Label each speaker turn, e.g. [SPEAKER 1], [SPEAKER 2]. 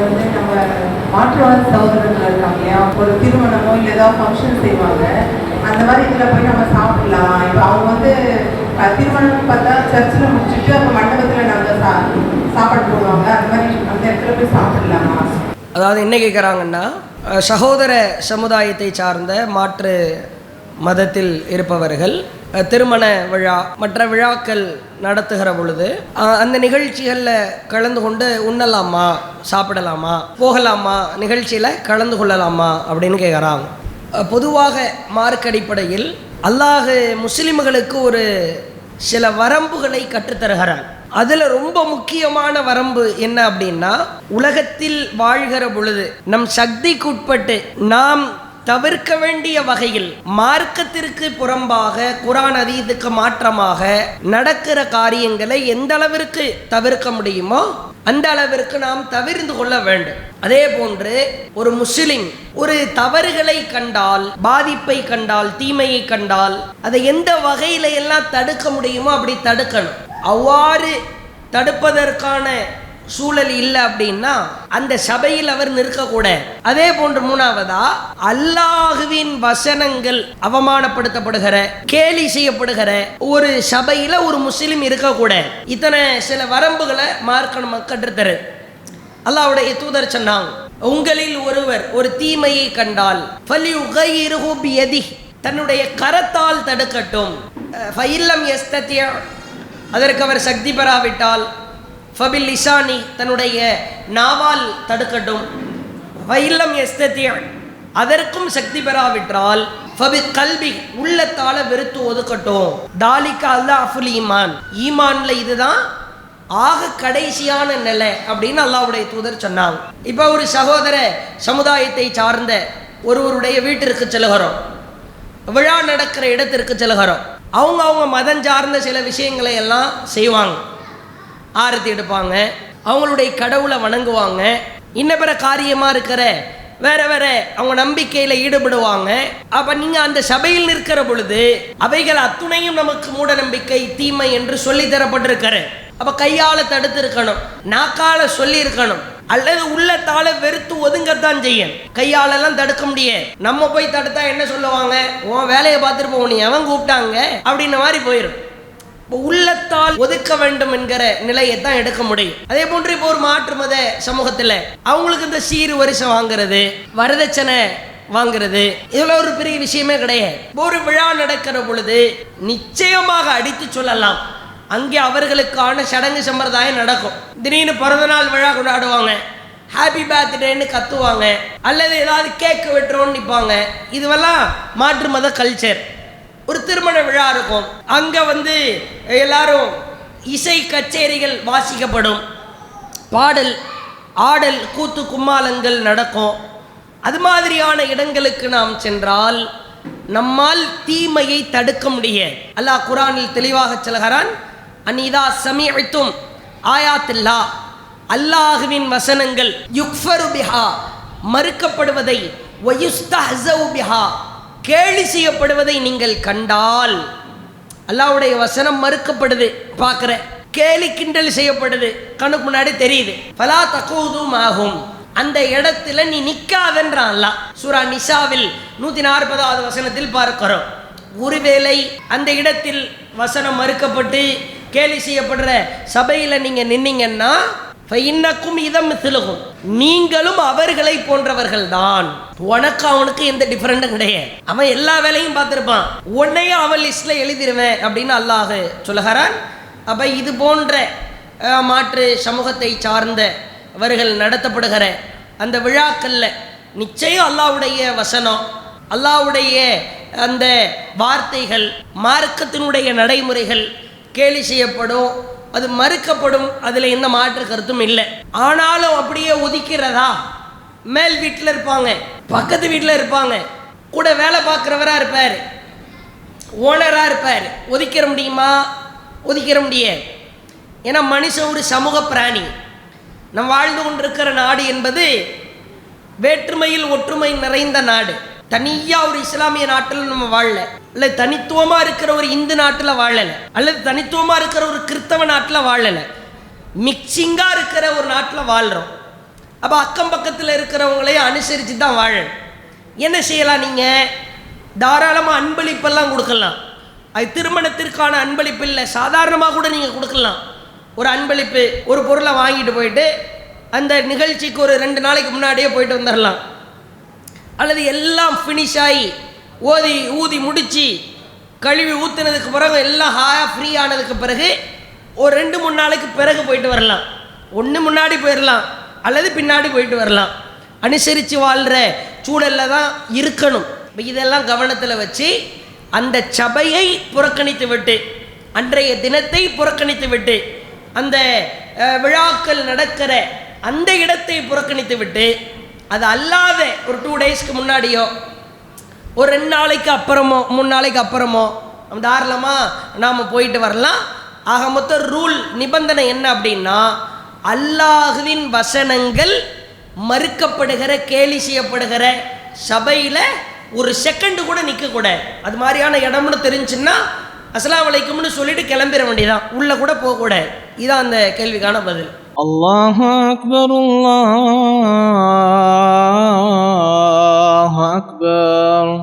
[SPEAKER 1] வந்து நம்ம மாற்றுவாத சகோதரர்கள் இருக்காங்க ஒரு திருமணமோ இல்லை ஏதாவது ஃபங்க்ஷன் செய்வாங்க. அந்த மாதிரி இதில் போய் நம்ம சாப்பிடலாம். இப்போ அவங்க வந்து அஹ், திருமணம்னு பார்த்தா சர்ச்சில் முடிச்சுட்டு அப்போ மண்டபத்தில் நாங்கள் சா சாப்பாடு போடுவாங்க. அந்த மாதிரி அந்த இடத்துல போய் சாப்பிடலாமா.
[SPEAKER 2] அதாவது என்ன கேட்குறாங்கன்னா சகோதர சமுதாயத்தை சார்ந்த மாற்று மதத்தில் இருப்பவர்கள் திருமண விழா மற்ற விழாக்கள் நடத்துகிற பொழுது அந்த நிகழ்ச்சிகளில் கலந்து கொண்டு உண்ணலாமா சாப்பிடலாமா போகலாமா நிகழ்ச்சியில் கலந்து கொள்ளலாமா அப்படின்னு கேட்குறாங்க பொதுவாக மார்க் அடிப்படையில் அல்லாஹு முஸ்லிம்களுக்கு ஒரு சில வரம்புகளை கற்றுத்தருகிறான் அதில் ரொம்ப முக்கியமான வரம்பு என்ன அப்படின்னா உலகத்தில் வாழ்கிற பொழுது நம் சக்திக்குட்பட்டு நாம் தவிர்க்க வேண்டிய வகையில் மார்க்கத்திற்கு புறம்பாக குரான் அதீதுக்கு மாற்றமாக நடக்கிற காரியங்களை எந்த அளவிற்கு தவிர்க்க முடியுமோ அந்த அளவிற்கு நாம் தவிர்ந்து கொள்ள வேண்டும். அதே போன்று ஒரு முஸ்லிம் ஒரு தவறுகளை கண்டால் பாதிப்பை கண்டால் தீமையை கண்டால் அதை எந்த வகையில எல்லாம் தடுக்க முடியுமோ அப்படி தடுக்கணும். அவ்வாறு தடுப்பதற்கான சூழல் இல்லை அப்படின்னா அந்த சபையில் அவர் நிற்கக்கூட. அதே போன்று மூணாவதா அல்லாஹுவின் வசனங்கள் அவமானப்படுத்தப்படுகிற கேலி செய்யப்படுகிற ஒரு சபையில ஒரு முஸ்லீம் இருக்கக்கூட. இத்தனை சில வரம்புகளை மார்க்க நம்ம கற்றுத்தரு. தூதர் சொன்னாங்க உங்களில் ஒருவர் ஒரு தீமையை கண்டால் ஃபல்யுகையிருஹு பியதிஹ். தன்னுடைய கரத்தால் தடுக்கட்டும். அதற்கு அவர் சக்தி பெறாவிட்டால் ஃபபில் இசானி தன்னுடைய நாவால் தடுக்கட்டும். ஃபஇல்லம் எஸ்தத்தியம் அதற்கும் சக்தி பெறாவிட்டால் ஃபபி கல்வி உள்ளத்தால வெறுத்து ஒதுக்கட்டும். தாலிக்கா அல்லாஹ்ஃபுல் ஈமான். ஈமான்ல இதுதான் ஆக கடைசியான நிலை அப்படின்னு அல்லாவுடைய தூதர் சொன்னாங்க. இப்போ ஒரு சகோதர சமுதாயத்தை சார்ந்த ஒருவருடைய வீட்டிற்கு செல்கிறோம். விழா நடக்கிற இடத்திற்கு செல்கிறோம். அவங்க அவங்க மதம் சார்ந்த சில விஷயங்களை எல்லாம் செய்வாங்க. ஆரத்தி எடுப்பாங்க. அவங்களுடைய கடவுளை வணங்குவாங்க. இன்ன பிற காரியமாக இருக்கிற வேற வேற அவங்க நம்பிக்கையில் ஈடுபடுவாங்க. அப்ப நீங்க அந்த சபையில் நிற்கிற பொழுது அவைகள் அத்துணையும் நமக்கு மூட நம்பிக்கை தீமை என்று சொல்லி தரப்பட்டிருக்கிற. அப்ப கையால தடுத்து இருக்கணும் நாக்கால சொல்லி இருக்கணும் அல்லது உள்ளத்தால வெறுத்து ஒதுங்கத்தான் செய்யும் கையாலெல்லாம் தடுக்க முடியாது. நம்ம போய் தடுத்தா என்ன சொல்லுவாங்க? உன் வேலையை பார்த்துட்டு போக நீ அவன் கூப்பிட்டாங்க? அப்படின்ன மாதிரி போயிடும் உள்ளத்தால் ஒதுக்க வேண்டும் என்கிற நிலையை தான் எடுக்க முடியும். அதே போன்று இப்போ ஒரு மாற்று மத சமூகத்தில் அவங்களுக்கு இந்த சீர் வரிசை வாங்குறது வரதட்சணை வாங்குறது இதில் ஒரு பெரிய விஷயமே கிடையாது. ஒரு விழா நடக்கிற பொழுது நிச்சயமாக அடித்து சொல்லலாம். அங்கே அவர்களுக்கான சடங்கு சம்பிரதாயம் நடக்கும். திடீர்னு பிறந்தநாள் விழா கொண்டாடுவாங்க. ஹாப்பி பர்த்டேன்னு கத்துவாங்க. அல்லது ஏதாவது கேக்கு வெட்டுறோன்னு நிற்பாங்க இதுவெல்லாம் மாற்று மத கல்ச்சர் ஒரு திருமண விழா இருக்கும். அங்கே வந்து எல்லாரும் இசை கச்சேரிகள் வாசிக்கப்படும். பாடல் ஆடல் கூத்து கும்மாலங்கள் நடக்கும். அது மாதிரியான இடங்களுக்கு நாம் சென்றால் நம்மால் தீமையை தடுக்க முடியாது. அல்லாஹ் குரானில் தெளிவாக செல்கிறான் அனிதா சமீபத்தும் ஆயாத்தில்லா. அல்லாஹுவின் வசனங்கள் யுக்ஃபரு பிஹா மறுக்கப்படுவதை வயுஸ்தஹ்ஸவு பிஹா கேலி செய்யப்படுவதை நீங்கள் கண்டால் அல்லாவுடைய வசனம் மறுக்கப்படுது. பார்க்குற கேலி கிண்டல் செய்யப்படுது. கண்ணுக்கு முன்னாடி தெரியுது. பலா தக்கூதும் ஆகும் அந்த இடத்துல நீ நிக்காதன்றான் அல்லாஹ் சூரா நிஷாவில் நூற்றி நாற்பதாவது வசனத்தில் பார்க்கிறோம். ஒருவேளை அந்த இடத்தில் வசனம் மறுக்கப்பட்டு கேலி செய்யப்படுற சபையில் நீங்கள் நின்னீங்கன்னா இன்னக்கும் இதம் திலகும் நீங்களும் அவர்களை போன்றவர்கள் தான் உனக்கு அவனுக்கு எந்த டிஃபரெண்டும் கிடையாது. அவன் எல்லா வேலையும் பார்த்துருப்பான். உன்னையும் அவன் லிஸ்ட்ல எழுதிருவேன் அப்படின்னு அல்லாஹ் சொல்லுகிறான். அப்ப இது போன்ற மாற்று சமூகத்தை சார்ந்த அவர்கள் நடத்தப்படுகிற அந்த விழாக்கள்ல நிச்சயம் அல்லாவுடைய வசனம் அல்லாவுடைய அந்த வார்த்தைகள் மார்க்கத்தினுடைய நடைமுறைகள் கேலி செய்யப்படும். அது மறுக்கப்படும். அதில் எந்த மாற்று கருத்தும் இல்லை. ஆனாலும் அப்படியே ஒதுக்கிறதா மேல் வீட்டில் இருப்பாங்க. பக்கத்து வீட்டில் இருப்பாங்க. கூட வேலை பார்க்குறவராக இருப்பார். ஓனராக இருப்பார். ஒதுக்கிற முடியுமா? ஒதுக்கிற முடியாது. ஏன்னா மனுஷன் ஒரு சமூக பிராணி. நம் வாழ்ந்து கொண்டிருக்கிற நாடு என்பது வேற்றுமையில் ஒற்றுமை நிறைந்த நாடு. தனியாக ஒரு இஸ்லாமிய நாட்டில் நம்ம வாழல. இல்லை தனித்துவமாக இருக்கிற ஒரு இந்து நாட்டில் வாழலை. அல்லது தனித்துவமாக இருக்கிற ஒரு கிறிஸ்தவ நாட்டில் வாழலை. மிக்சிங்காக இருக்கிற ஒரு நாட்டில் வாழ்கிறோம் அப்போ அக்கம் பக்கத்தில் இருக்கிறவங்களையும் அனுசரித்து தான் வாழணும். என்ன செய்யலாம் நீங்கள் தாராளமாக அன்பளிப்பெல்லாம் கொடுக்கலாம். அது திருமணத்திற்கான அன்பளிப்பு இல்லை. சாதாரணமாக கூட நீங்கள் கொடுக்கலாம். ஒரு அன்பளிப்பு ஒரு பொருளை வாங்கிட்டு போயிட்டு அந்த நிகழ்ச்சிக்கு ஒரு ரெண்டு நாளைக்கு முன்னாடியே போயிட்டு வந்துடலாம் அல்லது எல்லாம் ஃபினிஷ் ஆகி ஓதி ஊதி முடித்து கழுவி ஊற்றுனதுக்கு பிறகு எல்லாம் ஹாயாக ஃப்ரீ ஆனதுக்கு பிறகு ஒரு ரெண்டு மூணு நாளைக்கு பிறகு போயிட்டு வரலாம். ஒன்று முன்னாடி போயிடலாம் அல்லது பின்னாடி போயிட்டு வரலாம். அனுசரித்து வாழ்கிற சூழலில் தான் இருக்கணும். இதெல்லாம் கவனத்தில் வச்சு அந்த சபையை புறக்கணித்து விட்டு அன்றைய தினத்தை புறக்கணித்து விட்டு அந்த விழாக்கள் நடக்கிற அந்த இடத்தை புறக்கணித்து விட்டு அது அல்லாத ஒரு டூ டேஸ்க்கு முன்னாடியோ ஒரு ரெண்டு நாளைக்கு அப்புறமோ மூணு நாளைக்கு அப்புறமோ நம்ம தாராளமாக நாம் போயிட்டு வரலாம். ஆக மொத்தம் ரூல் நிபந்தனை என்ன அப்படின்னா அல்லாஹுவின் வசனங்கள் மறுக்கப்படுகிற கேலி செய்யப்படுகிற சபையில் ஒரு செகண்டு கூட நிற்கக்கூடாது அது மாதிரியான இடம்னு தெரிஞ்சுன்னா அஸ்லாம் வலைக்கும்னு சொல்லிட்டு கிளம்பிட வேண்டியதான் உள்ளே கூட போகக்கூடாது. இதான் அந்த கேள்விக்கான பதில்.
[SPEAKER 3] الله أكبر الله أكبر.